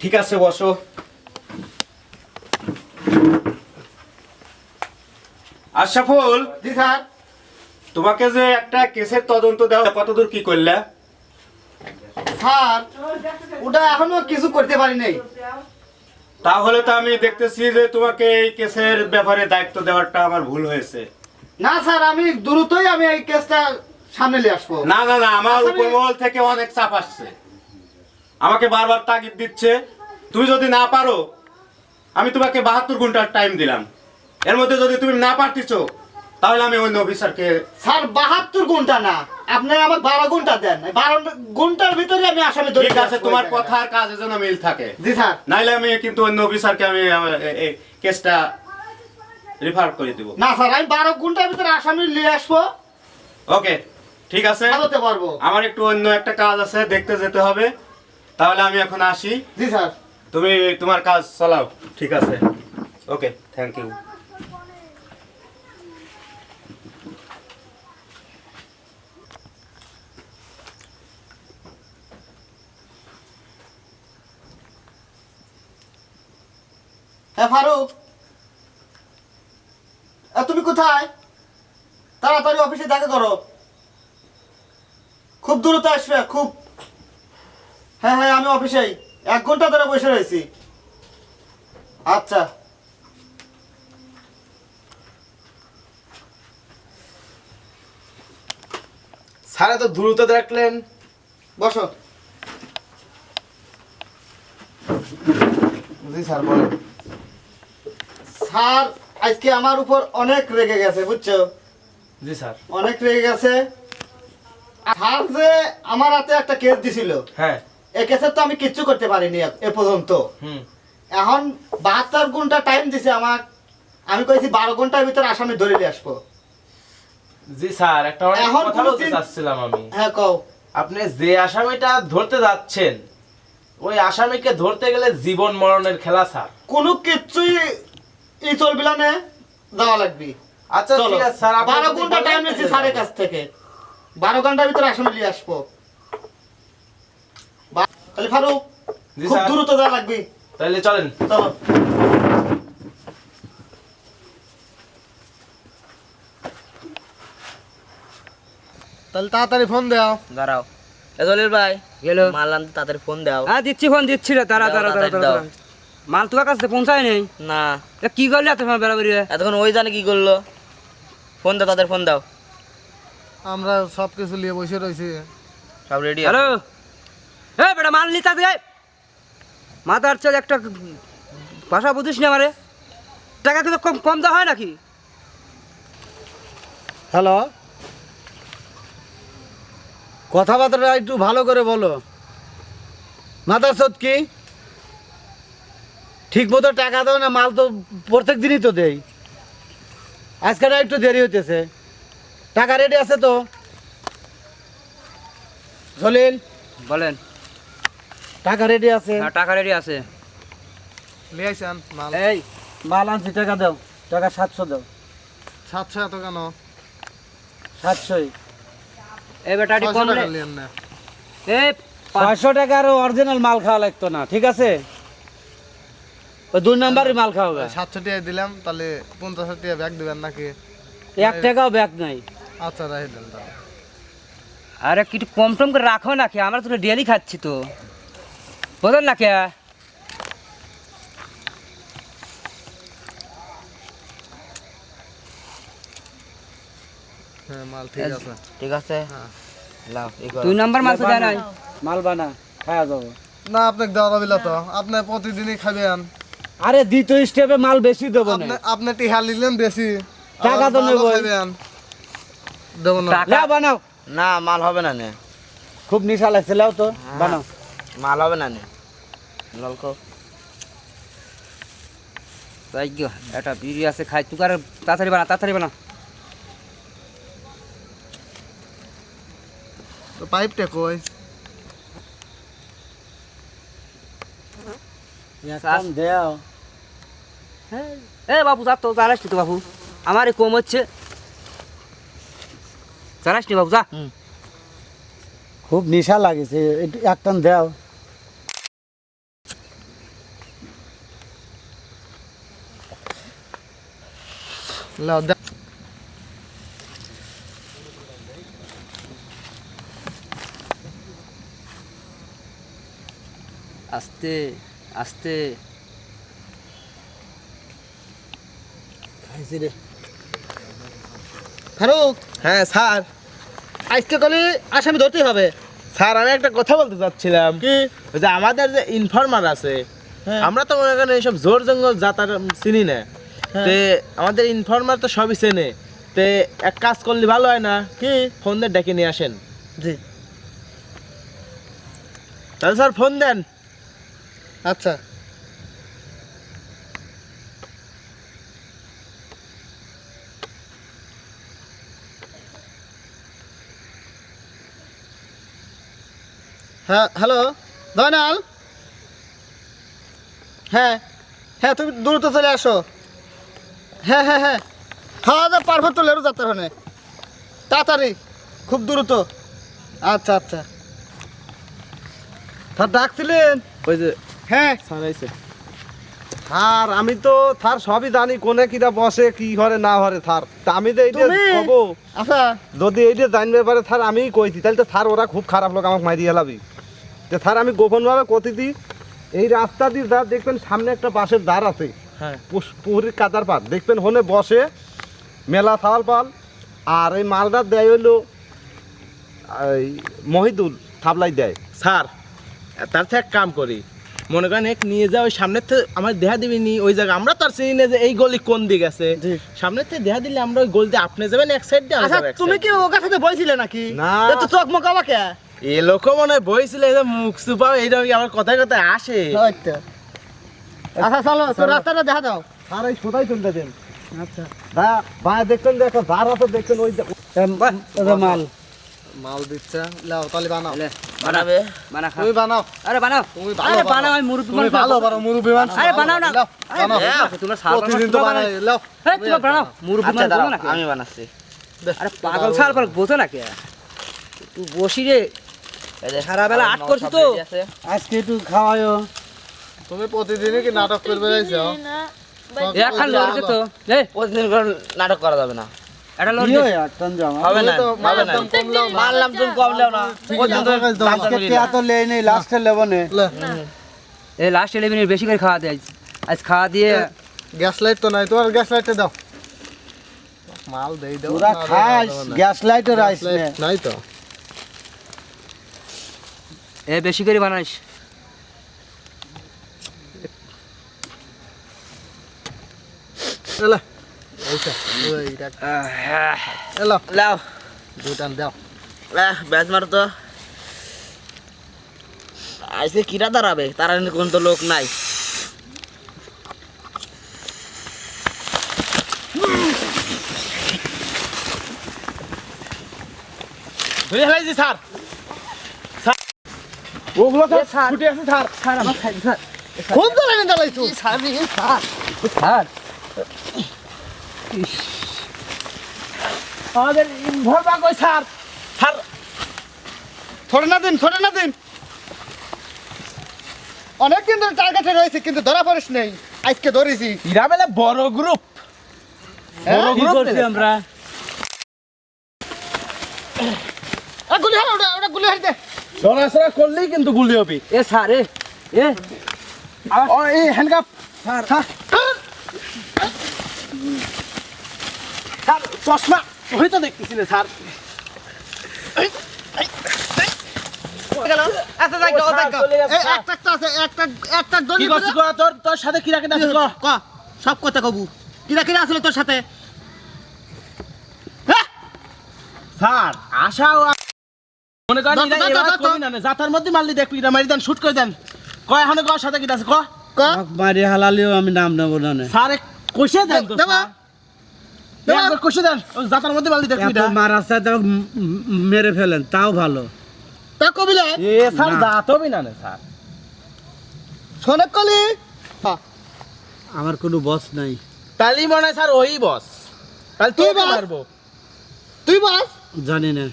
ঠিক আছে বসো। আশরাফুল জি স্যার। তোমাকে যে একটা কেসের তদন্ত দেওয়া কতদূর কি করলে? স্যার ওটা এখনও কিছু করতে পারি নাই। তাহলে তো আমি দেখতেছি যে তোমাকে এই কেসের ব্যাপারে দায়িত্ব দেওয়াটা আমার ভুল হয়েছে। না স্যার আমি দ্রুতই আমি এই কেসটা সামনে নিয়ে আসব। না না না আমার আসামি- উপরমহল থেকে অনেক চাপ আসছে। আমাকে বারবার তাগিদ দিচ্ছে। তুমি যদি না পারো আমি তোমাকে বাহাত্তর ঘণ্টার টাইম দিলাম। এর মধ্যে যদি তুমি না পারতিছো তাহলে আমি অন্য অফিসারকে স্যার বাহাত্তর ঘণ্টা না। আপনি আমাকে বারো ঘণ্টা দেন। বারো ঘণ্টার ভিতরে আমি আসামে ধরে ঠিক আছে তোমার কথা আর কাজে যেন মিল থাকে। জি স্যার। নাইলে আমি কিন্তু অন্য অফিসারকে আমি আমার এ- এই কেসটা রিফার করে দিব। না স্যার আমি বারো ঘণ্টার ভিতরে আসামি নিয়ে আসব। ওকে ঠিক আছে। পারব। আমার একটু অন্য একটা কাজ আছে দেখতে যেতে হবে। তাহলে আমি এখন আসি। জি স্যার। তুমি তোমার কাজ চালাও। ঠিক আছে। ওকে থ্যাংক ইউ হ্যাঁ ফারুক। এ, তুমি কোথায়? তাড়াতাড়ি অফিসে দেখা করো। খুব দ্রুত আসবে খুব হ্যাঁ হ্যাঁ আমি অফিসেই এক ঘণ্টা ধরে বসে রয়েছি। আচ্ছা। স্যার এত দ্রুত দেখলেন। বসো। জি স্যার বলেন। স্যার আজকে আমার উপর অনেক রেগে গেছে বুঝছ? জি স্যার। অনেক রেগে গেছে। স্যার যে আমার হাতে একটা কেস দিছিল। হ্যাঁ। কেসের তো আমি কিচ্ছু করতে পারিনি এ- পর্যন্ত। এখন বাহাত্তর ঘণ্টা টাইম দিছে আমার আমি কইছি বারো ঘণ্টার ভিতরে আসামি ধরে নিয়ে আসব। জি স্যার একটা কথা বলতে চাচ্ছিলাম আমি। হ্যাঁ কও। আপনি যে আসামিটা ধরতে যাচ্ছেন ওই আসামিকে ধরতে গেলে জীবন মরণের খেলা স্যার। কোনো কিচ্ছুই ই চলবি না দেওয়া লাগবে। আচ্ছা ঠিক আছে স্যার বারো ঘণ্টা টাইম নিয়েছি স্যারের কাছ থেকে। বারো ঘণ্টার ভিতরে আসামি নিয়ে আসব। তাহলে ফারুক খুব। দ্রুত দেওয়া লাগবে। তাহলে চলেন। চলো। তাহলে তাড়াতাড়ি ফোন দাও। দাঁড়াও। এ দলিল ভাই গেল। মাল আনতে তাড়াতাড়ি ফোন দাও। হ্যাঁ দিচ্ছি ফোন দিচ্ছি রে। তারা তারা তারা দাও। মাল তোমার কাছে পৌঁছায় নেই? না। এ কি করলে এত সময় বেড়াবেড়ি এতক্ষণ ওই জানে কি করল? ফোন দাও তাদের ফোন দাও। আমরা সব কিছু নিয়ে বসে রয়েছি। সব রেডি হ্যালো? এ বেটা মাল নিতে দে মাথার চল একটা ভাষা বুঝিস না আমারে? টাকা কিন্তু কম কম দেওয়া হয় নাকি? হ্যালো? কথাবার্তা একটু ভালো করে বলো। মাথার সত কি? ঠিক মতো টাকা দাও না মাল তো প্রত্যেক দিনই তো দেই। আজকে না একটু দেরি হইতেছে। টাকা রেডি আছে তো? জলিল? বলেন। টাকা রেডি আছে? হ্যাঁ, টাকা রেডি আছে। এই মাল আনছি টাকা দাও। টাকা সাতশো দাও। সাতশো এত কেন? সাতশোই। এই বেটাটি ছয়শো কম টাকা এই পাঁচশো টাকার অরিজিনাল মাল খাওয়া লাগতো না ঠিক আছে? ওই দুই নাম্বারই মাল খাওয়া সাতশো টাকা দিলাম তাহলে পঞ্চাশ টাকা ব্যাগ দিবেন নাকি? এক টাকাও ব্যাগ নাই। আচ্ছা রাখি দেন তাহলে। আরে কিছু কম টম করে রাখো নাকি? আমরা তো ডেলি খাচ্ছি তো। বলেন না কে? হ্যাঁ মাল ঠিক আছে। ঠিক আছে? লাও এই করো। দুই নাম্বার মাল তো দেয় নাই মাল বানা খাওয়া যাব। না আপনাকে দেওয়া যাবে তো। আপনি প্রতিদিনই খাবেন আরে দ্বিতীয় স্টেপে মাল বেশি দেবো আপনি আপনি টিহা নিলেন বেশি। টাকা তো মালও দেবো না। বানাও। না মাল হবে না নে। খুব নিশা লাগছে লাও তো বানাও। মাল হবে না নে নলকো তাই গো একটা বিড়ি আছে খাই তুই আর তাড়াতাড়ি বানা তাড়াতাড়ি বানা তো পাইপটা কই কাম দেও হ্যাঁ এ বাবু যা তো চালাস তো বাবু আমারই কম হচ্ছে চালাস নি বাবু যা খুব নিশা লাগেছে একটু একটান দেও আস্তে আস্তে ফারুক! হ্যাঁ স্যার। আজকে কলে আসামি ধরতেই হবে। স্যার আমি একটা কথা বলতে চাচ্ছিলাম। কি? ওই যে আমাদের যে ইনফরমার আছে হ্যাঁ। আমরা তো মনে করেন এইসব জোর জঙ্গল যাতার চিনি না। তে আমাদের ইনফরমার তো সবই চেনে। তে এক কাজ করলে ভালো হয় না কি? ফোন দিয়ে ডেকে নিয়ে আসেন। জি। তাহলে স্যার ফোন দেন। আচ্ছা। হ্যাঁ হ্যালো দয়নাল? হ্যাঁ হ্যাঁ তুমি দ্রুত চলে আসো। হ্যাঁ হ্যাঁ হ্যাঁ। হ্যাঁ পারফেক্ট তো লেরো যাত্রা ওখানে তাড়াতাড়ি খুব দ্রুত। আচ্ছা আচ্ছা। তার ডাকছিলেন? ওই যে হ্যাঁ। স্যার আইছে। থার আমি তো থার সবই জানি কোনে কিরা বসে কি ঘরে না ঘরে থার তা আমি তো এইটা? কব আচ্ছা। যদি এইটা জানবে পারে থার আমিই কইছি। তাহলে তো থার ওরা খুব খারাপ লোক আমাকে মারিয়ে হেলাবি। তো থার আমি গোপনভাবে কতিদি এই রাস্তা দিয়ে যা দেখবেন সামনে একটা বাসের দ্বার আছে। হ্যাঁ। কাদার পাত দেখবেন হনে বসে মেলা থাল পাল আর এই মালদার দেয় মহিদুল থাবলাই দেয়। স্যার তার থেকে এক কাম করি। মনে করেন এক নিয়ে যা ওই সামনের থেকে আমার দেহা দিবি নি ওই জায়গা আমরা তো আর চিনি না যে এই গলি কোন দিক আছে। সামনের থেকে দেহা দিলে আমরা ওই গলিতে আপনি যাবেন এক সাইড দিয়ে আচ্ছা তুমি কি ওকার সাথে বইছিলে নাকি? না। তো চোখ মুখ আমাকে এ লোক মনে হয় বইছিল মুখ সুপাও এইরকম আমার কথায় কথায় আসে। আচ্ছা চলো রাস্তাটা দেখা দাও। আর এই তুলতে দেন। আচ্ছা। দা ভাই দেখবেন যে একটা দ্বার আছে দেখবেন ওই মাল। মাল দিচ্ছে। লাও তাহলে বানাও। বানাবে। বানা তুমি বানাও। আরে বানাও। তুমি আরে বানাও। আমি মুরব্বি তুমি মানুষ ভালো। বানাও মুরুবি মানুষ আরে বানাও না। আরে বানাও। তোমরা সাল প্রতিদিন তো বানাই। লাও। এই তোমরা বানাও। মুরব্বি আচ্ছা মানুষ নাকি? আমি বানাচ্ছি। আরে পাগল ছাল পাগল বোঝো নাকি? তুই বসি রে সারা বেলা আট আমার করছি তো। আজকে একটু খাওয়ায়ও তুমি প্রতিদিনই কি নাটক করবে যাইছো একখান লড়ছে তো। এই। প্রতিদিন করে নাটক করা যাবে না। একটা লড়ছে। হবে না হবে না। মারলাম তুমি কম লেও না। পর্যন্ত আজকে টিয়া তো লেই নেই লাস্টে লেবো নে। এই লাস্ট ইলেভেনের বেশি করে খাওয়া দেয়। আজ আজ খাওয়া দিয়ে গ্যাস লাইট তো নাই। তোমার গ্যাস লাইটে দাও। মাল দেই দাও পুরা খাস গ্যাস গ্যাস রাইস লাইট নাই তো। এ বেশি করে বানাইস। এলা। এইটা এইটা এলা। লাও। দুটান দাও। আহ, ব্যাস মারো তো। কিরা দাঁড়াবে? তারা কোন তো লোক নাই। ধরে ফেলাইছি স্যার। স্যার। ওগুলো স্যার। ছুটে আছে স্যার। স্যার আমার স্যার। স্যার তো লাগে দাঁড়াইছো স্যার আমাদের ইনফরমার কই স্যার? স্যার ছোট না দিন ছোট না দিন। অনেকদিন ধরে তার কাছে রয়েছে কিন্তু ধরা পড়িস নেই। আজকে ধরেছি। ইরা বেলা বড় গ্রুপ বড় গ্রুপ করছি আমরা? গুলি হার ওটা ওটা গুলি হার দে। নড়াচড়া করলেই কিন্তু গুলি হবে। এ স্যার এ এ। ও এই হ্যান্ডকাপ স্যার। স্যার। চশমা হয়তো দেখতেছি না স্যার আচ্ছা স্যার, স্যার। সব কথা কবু কিরা কিরা আসলে তোর সাথে হ্যাঁ স্যার আশাও আ- মনে করেন না জাতার মধ্যে মারলি দেখবি এটা মারি দেন শুট করে দেন কয় এখন কর সাথে কি আছে ক ক মারি হালালিও আমি নাম নেব না স্যার কষে দেন দেবা। দেবা। কষে দেন। ওই জাতার মধ্যে মারলি দেখবি এটা রাস্তায় তো মেরে ফেলেন তাও ভালো। তা কবিলে? এ স্যার জাত হবি না স্যার। শোনক কলি? আমার কোনো বস নাই। তাহলেই মনে স্যার ওই বস। তাহলে তুই। মারবো। তুই বস? জানি না।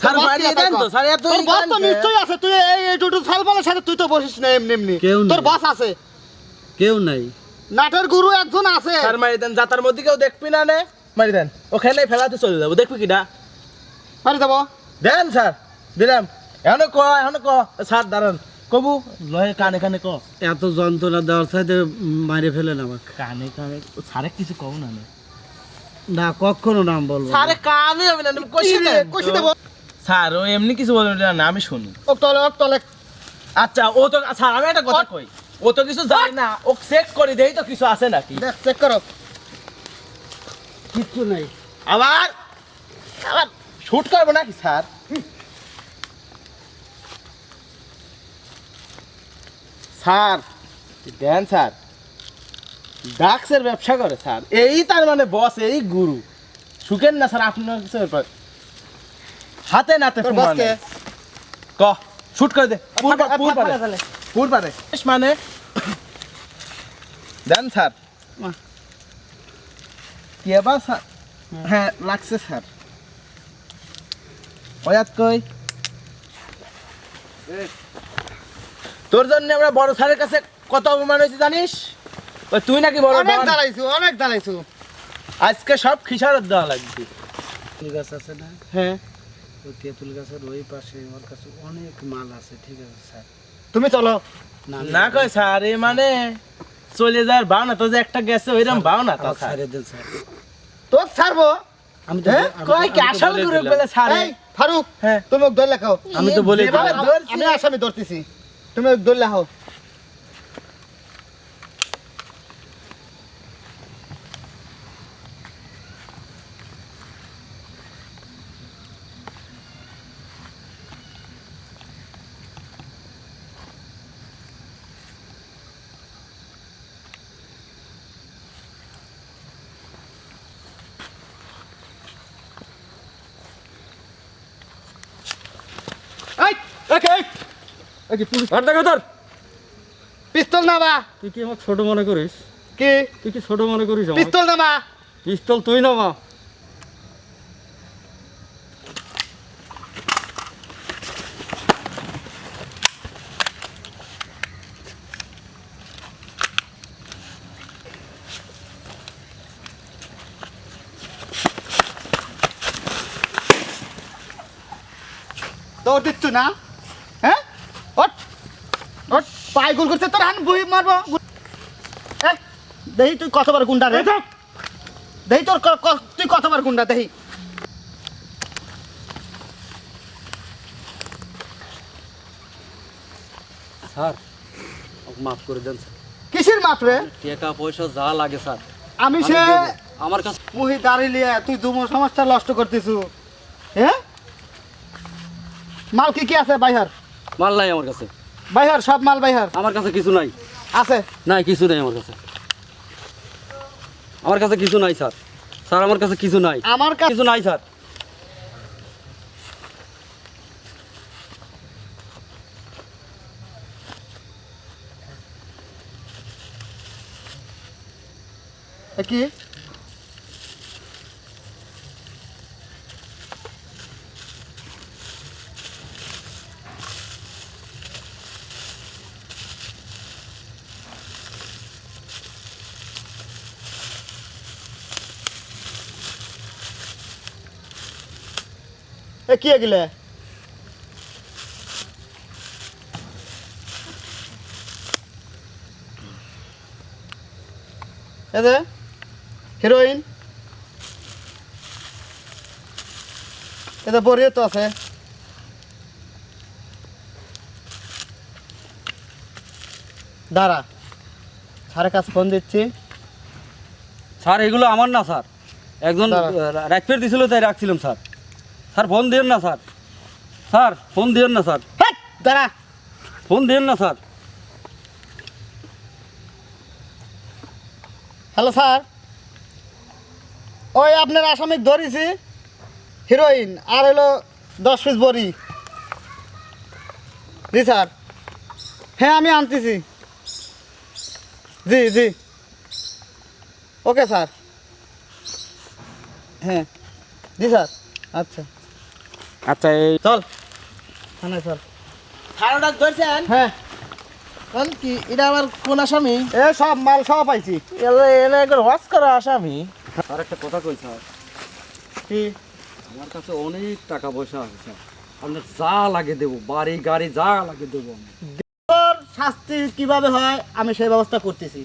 স্যার তোর বস মারিয়ে কে দেন তো স্যার এত তোর বস তো নিশ্চয়ই আছে। তুই এই এই টুটু সালমানের সাথে তুই তো বসিস না এমনি এমনি। কেউ তোর বস আছে। কেউ নাই। নাটের গুরু একজন আছে। স্যার মারি দেন যাতার মধ্যে কেউ দেখবি না নে। মারি দেন ওখানে ফেলাতে চলে যাব দেখবি কিনা পারি যাব দেন স্যার দিলাম। এখন ক এখন ক। স্যার দাঁড়ান। কবু লয়ে কানে কানে ক। এত যন্ত্রণা দেওয়ার সাথে মারে ফেলেন আমাকে। কানে কানে স্যারে কিছু কও না নে। না কখনো নাম বলব স্যারে কানে হবে না তুমি কইছি দেন কষি দেবো। স্যার ও এমনি কিছু বলবেন না আমি শুনি। ওক তলে ওক তলে। আচ্ছা ও তো স্যার আমি একটা কথা কই? ও তো কিছু জানে না। ও চেক করে দেই তো কিছু আছে নাকি? দেখ চেক করো। কিচ্ছু নাই। আবার? আবার। শুট করব নাকি স্যার? স্যার দেন স্যার। ডাক্সের ব্যবসা করে স্যার। এই তার মানে বস এই গুরু। শুকেন না স্যার আপনার কিছু ব্যাপার? হাতে নাতে ক? শুট করে দে। মানে। দেন স্যার বাহ। কি আবার স্যার হ্যাঁ লাগছে স্যার ওয়াত কই তোর জন্য আমরা বড় স্যারের কাছে কত অপমান হয়েছে জানিস? তুই নাকি বড় অনেক। দাঁড়াইছু অনেক দাঁড়াইছু আজকে সব খিসারত দেওয়া লাগবে। গাছ আছে না? হ্যাঁ ওই তেঁতুল গাছের ওই পাশে আমার কাছে অনেক মাল আছে ঠিক আছে স্যার তুমি চলো। না কয় স্যার এ মানে চলে যাওয়ার ভাওনা তো যে একটা গেছে ওইরকম রকম না তো স্যার। তোর ছাড়বো আমি তো হ্যাঁ? আমি তো- কই আমি কি আসল গুরু বলে স্যার এই ফারুক হ্যাঁ। তুমি ওকে ধরে লেখাও। আমি তো বলে আমি আসামি ধরতেছি। তুমি ওকে ধরে লেখাও পিস্তল নামা। তুই কি আমার ছোট মনে করিস? কি? তুই কি ছোট মনে করিস আমার? পিস্তল নামা। পিস্তল তুই না মা দৌড় দিচ্ছ না হ্যাঁ ওট পায়ে গুল করছে তোর হান বুই মারবো। দেহি তুই কতবার গুন্ডা রে? দেহি তোর তুই কতবার গুন্ডা দেহি? স্যার মাফ করে দেন কিসের মাপ রে? টাকা পয়সা যা লাগে স্যার। আমি আমি সে আমার কাছে মুহি দাঁড়িয়ে লিয়ে তুই যুব সমাজটা নষ্ট করতেছু। হ্যাঁ? মাল কি কি আছে বাইহার? মাল নাই আমার কাছে। বাইহার সব মাল বাইহার। আমার কাছে কিছু নাই। আছে? নাই কিছু নাই আমার কাছে। আমার কাছে কিছু নাই স্যার। স্যার আমার কাছে কিছু নাই। আমার কাছে কিছু নাই স্যার। কি? এ কি এগুলা? এদে হিরোইন এটা বরিয়ে তো আছে। দাঁড়া সারের কাছে ফোন দিচ্ছি। স্যার এগুলো আমার না স্যার। একজন। রাখফের দিছিল তাই রাখছিলাম স্যার। স্যার ফোন দিয়েন না স্যার। স্যার ফোন দিয়েন না স্যার। দাঁড়া। ফোন দিয়েন না স্যার। Hello sir. ওই আপনার আসামিক ধরেছি হিরোইন আর হলো দশ পিস বড়ি। জি স্যার। হ্যাঁ আমি আনতেছি। জি জি। Okay sir. হ্যাঁ। জি স্যার আচ্ছা। আচ্ছা এই চল। থানায় চল। স্যার ওটা ধরছেন? হ্যাঁ। কারণ কি এটা আমার কোন আসামি? এ সব মাল সব পাইছি। এলে এলে একবার ওয়াশ করা আসামি। আর একটা কথা কই স্যার? কি? আমার কাছে অনেক টাকা পয়সা আছে স্যার। আপনার যা লাগে দেবো বাড়ি গাড়ি যা লাগে দেবো আমি শাস্তি কীভাবে হয় আমি সেই ব্যবস্থা করতেছি।